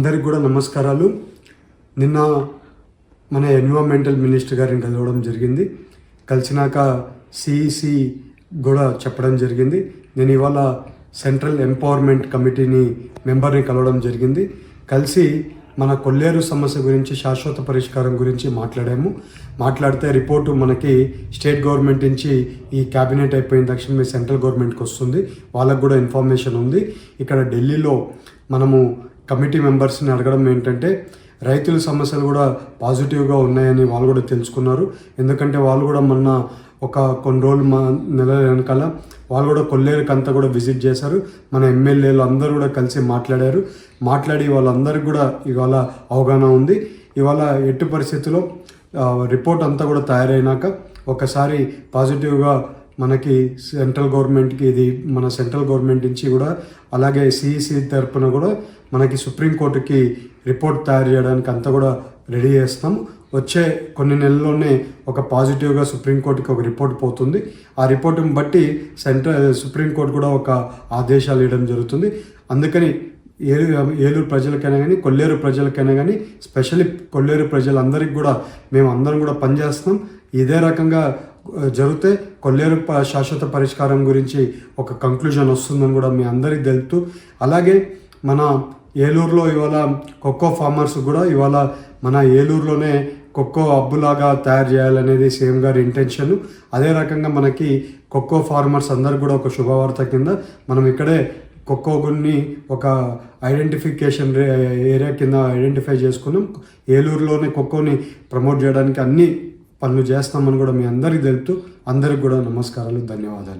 అందరికి కూడా నమస్కారాలు. నిన్న మన ఎన్విరాన్మెంటల్ మినిస్టర్ గారిని కలవడం జరిగింది. కలిసినాక సిఈసి కూడా చెప్పడం జరిగింది. నేను ఇవాళ సెంట్రల్ ఎంపవర్మెంట్ కమిటీని మెంబర్ని కలవడం జరిగింది. కలిసి మన కొల్లేరు సమస్య గురించి శాశ్వత పరిష్కారం గురించి మాట్లాడాము. మాట్లాడితే రిపోర్టు మనకి స్టేట్ గవర్నమెంట్ నుంచి ఈ క్యాబినెట్ అయిపోయిన తక్షణమే సెంట్రల్ గవర్నమెంట్కి వస్తుంది. వాళ్ళకు కూడా ఇన్ఫర్మేషన్ ఉంది. ఇక్కడ ఢిల్లీలో మనము కమిటీ మెంబర్స్ని అడగడం ఏంటంటే రైతుల సమస్యలు కూడా పాజిటివ్గా ఉన్నాయని వాళ్ళు కూడా తెలుసుకున్నారు. ఎందుకంటే వాళ్ళు కూడా మొన్న ఒక కొన్ని రోజులు మా నెల వెనకాల వాళ్ళు కూడా కొల్లేరుకి అంతా కూడా విజిట్ చేశారు. మన ఎమ్మెల్యేలు అందరూ కూడా కలిసి మాట్లాడారు. మాట్లాడి వాళ్ళందరికీ కూడా ఇవాళ అవగాహన ఉంది. ఇవాళ ఎట్టి పరిస్థితుల్లో రిపోర్ట్ అంతా కూడా తయారైనాక ఒకసారి పాజిటివ్గా మనకి సెంట్రల్ గవర్నమెంట్కి ఇది మన సెంట్రల్ గవర్నమెంట్ నుంచి కూడా అలాగే సిఈసి తరపున కూడా మనకి సుప్రీంకోర్టుకి రిపోర్ట్ తయారు చేయడానికి అంతా కూడా రెడీ చేస్తాం. వచ్చే కొన్ని నెలల్లోనే ఒక పాజిటివ్గా సుప్రీంకోర్టుకి ఒక రిపోర్ట్ పోతుంది. ఆ రిపోర్ట్ని బట్టి సెంట్రల్ సుప్రీంకోర్టు కూడా ఒక ఆదేశాలు ఇవ్వడం జరుగుతుంది. అందుకని ఏలూరు ఏలూరు ప్రజలకైనా కానీ కొల్లేరు ప్రజలకైనా కానీ స్పెషల్లీ కొల్లేరు ప్రజలందరికీ కూడా మేము అందరం కూడా పనిచేస్తాం ఇదే రకంగా జరిగితే కొల్లేరు శాశ్వత పరిష్కారం గురించి ఒక కంక్లూజన్ వస్తుందని కూడా మీ అందరికీ తెలుపుతూ అలాగే మన ఏలూరులో ఇవాళ కొక్కో ఫార్మర్స్ కూడా ఇవాళ మన ఏలూరులోనే కొక్కో అబ్బులాగా తయారు చేయాలనేది సీఎం గారి ఇంటెన్షన్ అదే రకంగా మనకి కొక్కో ఫార్మర్స్ అందరు కూడా ఒక శుభవార్త కింద మనం ఇక్కడే కొక్కోగుని ఒక ఐడెంటిఫికేషన్ ఏరియా కింద ఐడెంటిఫై చేసుకున్నాం. ఏలూరులోనే కొక్కోని ప్రమోట్ చేయడానికి అన్ని పనులు చేస్తామని కూడా మీ అందరికీ తెలుపుతూ అందరికి కూడా నమస్కారాలు ధన్యవాదాలు.